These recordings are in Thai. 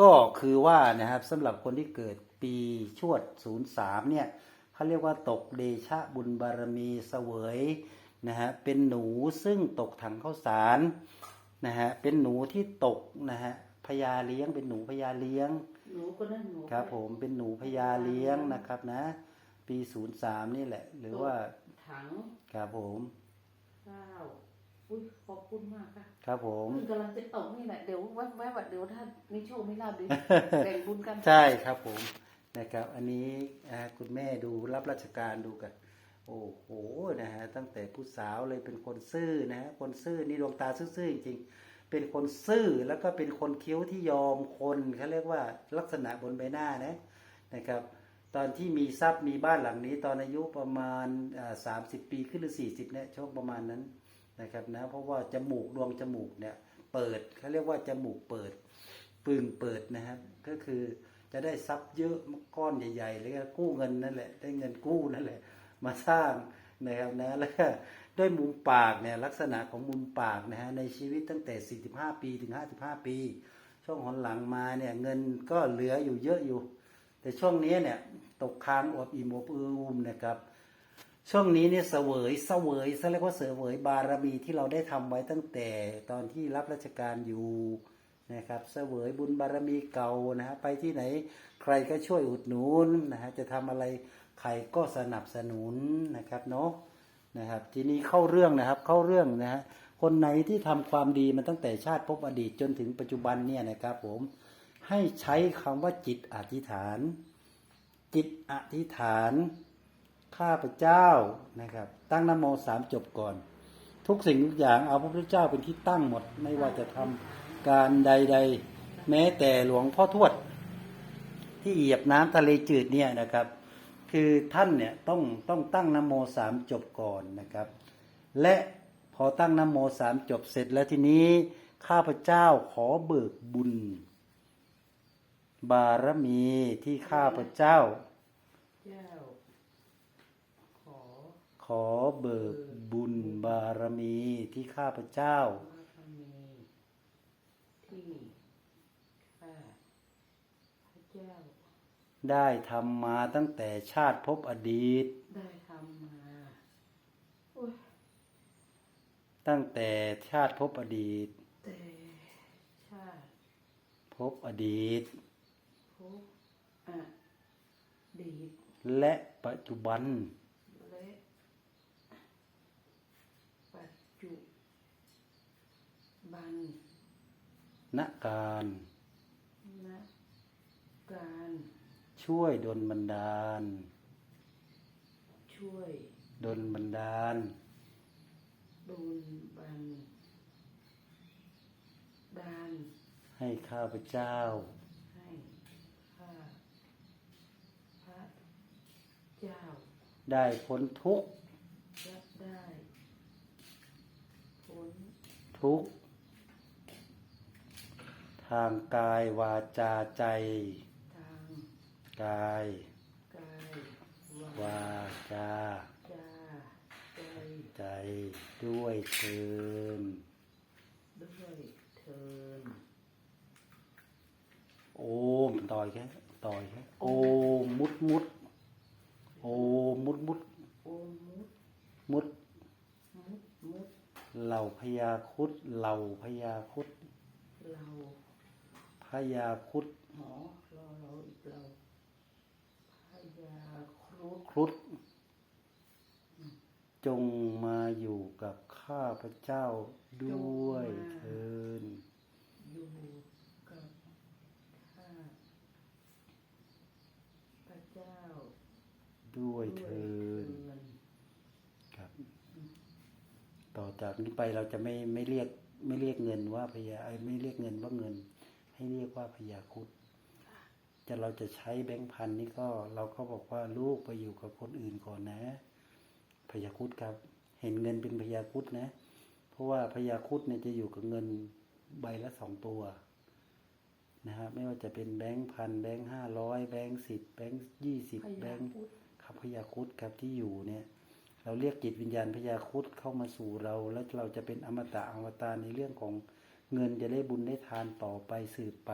ก็คือว่านะครับสำหรับคนที่เกิดปีชวด 03 เนี่ยเขาเรียกว่าตกเดชะบุญบารมีเสวยนะฮะเป็นหนูซึ่งตกถังข้าวสารนะฮะเป็นหนูที่ตกนะฮะพญาเลี้ยงเป็นหนูพญาเลี้ยงหนูก็นั่นหนูครับผมเป็นหนูพญาเลี้ยงนะครับนะ ปี 03 นี่แหละ หรือว่าถังครับผมข้าวอุ้ย ขอบคุณมากค่ะ ครับผมเพิ่งกำลังจะตกนี่แหละเดี๋ยวไว้ไว้วัดเดี๋ยวถ้ามีโชคมีลาบดีแบ่งบุญกัน ใช่ครับผมนะครับ อันนี้อ่าคุณแม่ดูรับราชการดูกันโอ้โหนะฮะตั้งแต่ผู้สาวเลยเป็นคนซื่อนะฮะคนซื่อนี่ดวงตาซื่อๆจริงๆ เป็นคนซื่อแล้วก็เป็นคนคิ้วที่ยอมคนเขาเรียกว่าลักษณะบนใบหน้านะนะครับ ตอนที่มีทรัพย์มีบ้านหลังนี้ ตอนอายุประมาณสามสิบปีขึ้นหรือสี่สิบเนี่ยช่วงประมาณนั้น นะครับนะเพราะว่าจมูกดวงจมูกเนี่ยเปิดเขาเรียกว่าจมูกเปิดปึงเปิดนะครับ ก็คือจะได้ทรัพย์เยอะก้อนใหญ่ๆเลยก็กู้เงินนั่นแหละ ได้เงินกู้นั่นแหละ มาสร้างนะครับนะแล้วก็ด้วยมุมปากเนี่ยลักษณะของมุมปากนะฮะในชีวิตตั้งแต่ 45 ปีถึง 55 ปี ช่วงหนหลังมาเนี่ยเงินก็เหลืออยู่เยอะอยู่ แต่ช่วงนี้เนี่ยตกค้างอดอิ่มอบอืมนะครับ ช่วงนี้เนี่ยเสวยเสวยเขาเรียกว่าเสวยบารมีที่เราได้ทำไว้ตั้งแต่ตอนที่รับราชการอยู่นะครับเสวยบุญบารมีเก่านะฮะไปที่ไหนใครก็ช่วยอุดหนุนนะฮะจะทำอะไรใครก็สนับสนุนนะครับเนาะนะครับทีนี้เข้าเรื่องนะครับเข้าเรื่องนะฮะคนไหนที่ทำความดีมาตั้งแต่ชาติภพอดีตจนถึงปัจจุบันเนี่ยนะครับผมให้ใช้คำว่าจิตอธิษฐาน จิตอธิษฐาน ข้าพเจ้านะครับ ตั้งนโมสามจบก่อน ทุกสิ่งทุกอย่างเอาพระพุทธเจ้าเป็นที่ตั้งหมด ไม่ว่าจะทำการใด ๆ แม้แต่หลวงพ่อทวด ที่เหยียบน้ำทะเลจืดเนี่ยนะครับ คือท่านเนี่ยต้องต้องตั้งนโมสามจบก่อนนะครับ และพอตั้งนโมสามจบเสร็จแล้วทีนี้ข้าพเจ้าขอเบิกบุญ บารมีที่ข้าพเจ้า อเบิกบุญบารมีที่ข้าพเจ้าพระธรรมีที่ข้าพระเจ้า ได้ทำมาตั้งแต่ชาติภพอดีต ได้ทำมาโอ้ยตั้งแต่ชาติภพอดีต แต่ชาติภพอดีตพบอดีต และปัจจุบัน และปัจจุ บันณการณการช่วยดลบันดาล ช่วยดลบันดาลดูลบันดาลให้ข้าพเจ้า ให้ข้าพระเจ้า ได้พ้นทุกข์จะได้พ้นทุกข์ ทางกายวาจาใจ ทางกาย กายวาจา จาใจใจด้วยเทินด้วยเทินโอมต่อยแค่ต่อยแค่โอมมุดมุดโอมมุดมุดโอมุดมุดมุดมุดเหล่าพญาครุดเหล่าพญาครุด เรา พญาครุดหอเราเราอีกเราพยาครุฑครุดจงมาอยู่กับข้าพเจ้าด้วยเทินอยู่กับข้าพระเจ้า ด้วยเทินด้วยเทินครับ ต่อจากนี้ไปเราจะไม่ไม่เรียกไม่เรียกเงินว่าพญาไม่เรียกเงินว่าเงิน ให้เรียกว่าพญาครุดจะเราจะใช้แบงค์พันนี่ก็เราก็บอกว่าลูกไปอยู่กับคนอื่นก่อนนะพญาครุดครับ เห็นเงินเป็นพญาครุดนะ เพราะว่าพญาครุดเนี่ยจะอยู่กับเงินใบละสองตัวนะครับไม่ว่าจะเป็นแบงค์พันแบงค์ห้าร้อยแบงค์สิบแบงค์ยี่สิบพแบยางค์พุทธครับพญาครุดครับที่อยู่เนี่ย เราเรียกจิตวิญญาณพญาครุดเข้ามาสู่เรา แล้วเราจะเป็นอมตะอมตะในเรื่องของ เงินจะได้บุญได้ทานต่อไปสืบไป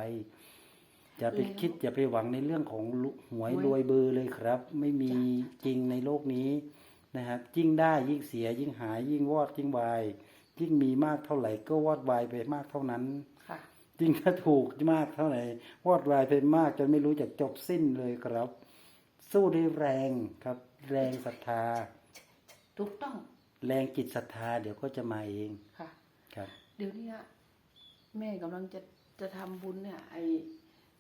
อย่าไปแล้วคิดอย่าไปหวังในเรื่องของลุหวยหวยรวยเบอร์เลยครับ ไม่มีจ้ะจริงในโลกนี้นะครับยิ่งได้ยิ่งเสียยิ่งหายยิ่งวอดยิ่งวายยิ่งมีมากเท่าไหร่ก็วอดวายไปมากเท่านั้นค่ะยิ่งถ้าถูกมากเท่าไหร่วอดวายไปมากจนไม่รู้จักจบสิ้นเลยครับ สู้ด้วยแรงครับ แรงศรัทธาถูกต้อง แรงจิตศรัทธาเดี๋ยวก็จะมาเองค่ะครับ เดี๋ยวเนี้ย แม่กำลังจะจะทำบุญเนี่ย ไอ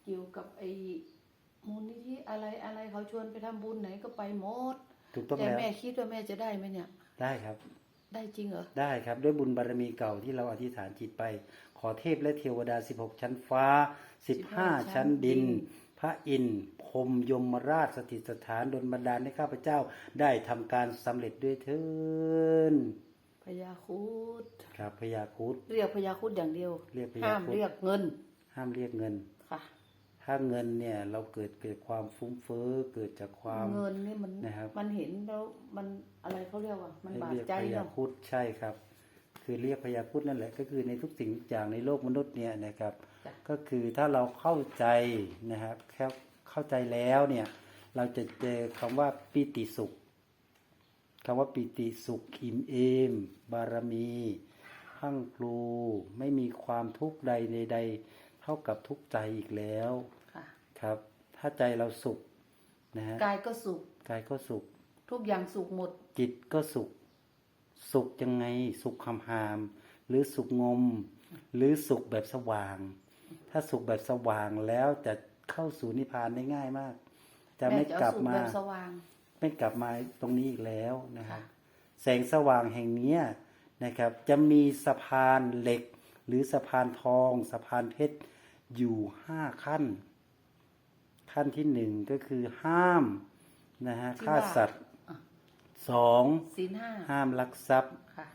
เกี่ยวกับไอมูลนิธิอะไรอะไรเขาชวนไปทำบุญไหนก็ไปหมดถูกต้องแต่แล้วแม่คิดว่าแม่จะได้ไหมเนี่ย ได้ครับ ได้จริงเหรอได้ครับด้วยบุญบารมีเก่าที่เราอธิษฐานจิตไป ขอเทพและเทวดา 16 ชั้นฟ้า 15 ชั้นดิน พระอินทร์พรหมยมราชสถิตสถานดลบันดาลให้ข้าพเจ้าได้ทำการสำเร็จด้วยเถินพ ญาครุดครับพยาครุดเรียกพญาครุดอย่างเดียว เรียกพญาห้ามครุฑเรียกเงิน ห้ามเรียกเงินค่ะ ถ้าเงินเนี่ยเราเกิดเกิดความฟุ้งเฟ้อเกิดจากความเงินนี่มันนะครับมันเห็นแล้วมันอะไรเขาเรียกว่า มันให้บาดเรียกใจพยาเนาะครุดใช่ครับ คือเรียกพยาครุดนั่นแหละ ก็คือในทุกสิ่งทุกอย่างในโลกมนุษย์เนี่ยนะครับจ้ะก็คือถ้าเราเข้าใจนะครับแค่เข้าใจแล้วเนี่ย เราจะเจอคำว่าปิติสุข คำว่าปิติสุขอิ่มเอม บารมีพรังพลูไม่มีความทุกข์ใดใดๆเท่ากับทุกข์ใจอีกแล้วค่ะครับ ถ้าใจเราสุขนะฮะกายก็สุขกายก็สุข ทุกอย่างสุขหมด จิตก็สุข สุขยังไง สุขคำหาม หรือสุขงม หรือสุขแบบสว่าง ถ้าสุขแบบสว่างแล้วจะเข้าสู่นิพพานได้ง่ายมาก จะแม่ไม่จะกลัเอาบสุขมาแบบสว่าง ไม่กลับมาตรงนี้อีกแล้วนะครับค่ะแสงสว่างแห่งเนี้ยนะครับ จะมีสะพานเหล็ก หรือสะพานทอง สะพานเพชรอยู่ห้าขั้น ขั้นที่หนึ่งก็คือห้ามนะฮะที่ฆ่าว่าสัตว์อะสองศีลห้าห้ามลักทรัพย์ค่ะ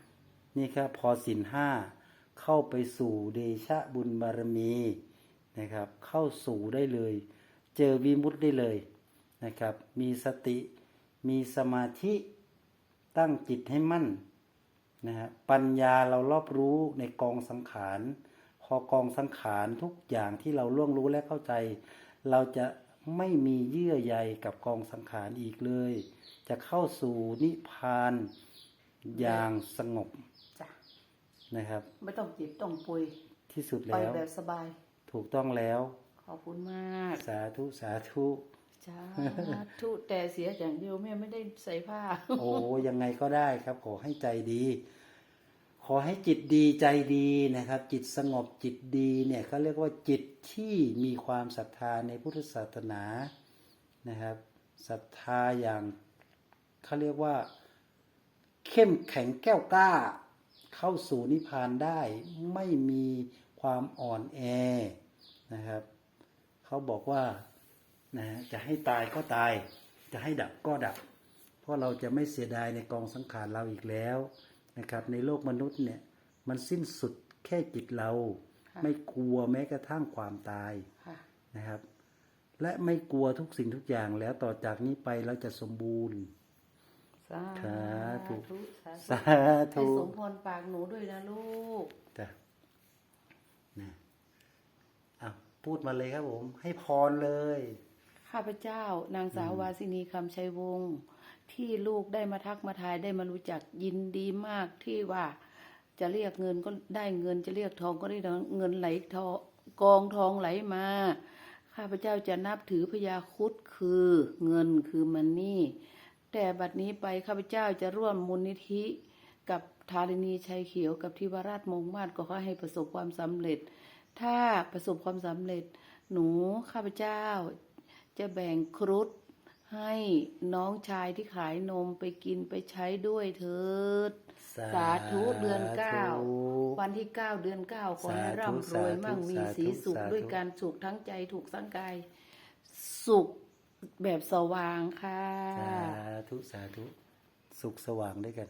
นี่ครับพอสินห้าเข้าไปสู่เดชะบุญบารมีนะครับ เข้าสู่ได้เลย เจอวิมุตติได้เลยนะครับ มีสติ มีสมาธิตั้งจิตให้มั่นนะฮะปัญญาเรารอบรู้ในกองสังขารพอกองสังขารทุกอย่างที่เราล่วงรู้และเข้าใจ เราจะไม่มีเยื่อใยกับกองสังขารอีกเลย จะเข้าสู่นิพพานอย่างสงบจ้ะนะครับ ไม่ต้องเจ็บต้องป่วยที่สุดไปแล้วแบบสบาย ถูกต้องแล้ว ขอบคุณมาก สาธุ สาธุ จ้าทุแต่เสียอย่างเดียวแม่ไม่ได้ใส่ผ้า โอ้ยังไงก็ได้ครับ ขอให้ใจดี ขอให้จิตดีใจดีนะครับ จิตสงบจิตดีเนี่ยเขาเรียกว่าจิตที่มีความศรัทธาในพุทธศาสนานะครับศรัทธาอย่างเขาเรียกว่า เข้มแข็งแก้วกล้า เข้าสู่นิพพานได้ ไม่มีความอ่อนแอนะครับ เขาบอกว่า นะฮะจะให้ตายก็ตาย จะให้ดับก็ดับ เพราะเราจะไม่เสียดายในกองสังขารเราอีกแล้วนะครับ ในโลกมนุษย์เนี่ยมันสิ้นสุดแค่จิตเราค่ะไม่กลัวแม้กระทั่งความตายค่ะนะครับ และไม่กลัวทุกสิ่งทุกอย่างแล้วต่อจากนี้ไปเราจะสมบูรณ์สาสาธุธุสาสาธุให้ธุสมพรปากหนูด้วยนะลูกจ้ะนะอะพูดมาเลยครับผม ให้พรเลย ข้าพเจ้านางสาววาสินีคำชัยวงศ์ที่ลูกได้มาทักมาทายได้มารู้จักยินดีมากที่ว่าจะเรียกเงินก็ได้เงินจะเรียกทองก็ได้เงินไหลทองกองทองไหลมา ข้าพเจ้าจะนับถือพญาครุดคือเงินคือมันนี่ แต่บัดนี้ไปข้าพเจ้าจะร่วมมูลนิธิกับธารินีชัยเขียวกับทิวราชมงมาศก็ขอให้ประสบความสำเร็จ ถ้าประสบความสำเร็จ หนูข้าพเจ้า จะแบ่งครุฑให้น้องชายที่ขายนมไปกินไปใช้ด้วยเถิด สาธุเดือนเก้าสธุวันที่เก้าเดือนเก้าขอให้สาธุร่ำรวยสาธุมั่งมีสาธุสีสุขสาธุด้วยการสุขทั้งใจถูกสังกาย สุขแบบสว่างค่ะ สาธุ สาธุ สุขสว่างด้วยกัน